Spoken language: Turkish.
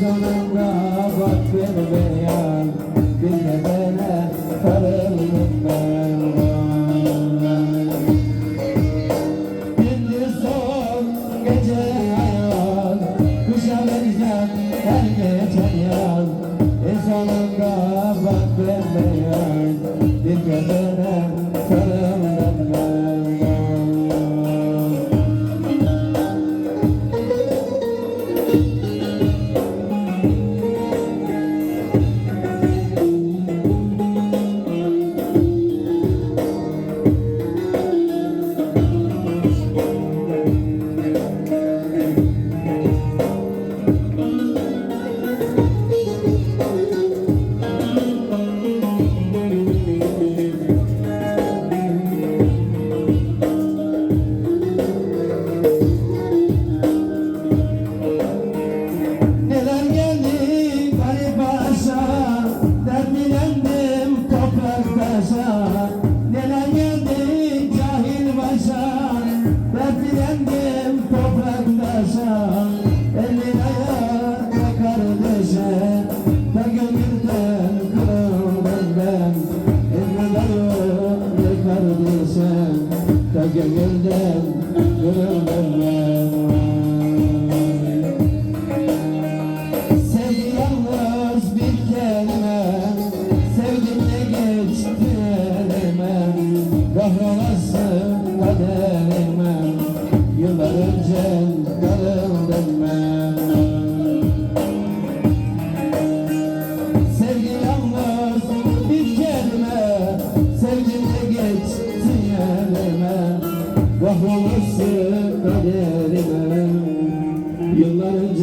sonunda bak beni beyan Bir nedene sarıldım ben. Gündüz son gece ayaz Kuşa her ben beyan kardeşe Ta gönülden Sevgi yalnız bir kelime Sevdim de geçti elime Kahrolasın Kahrolası kaderime. Yıllar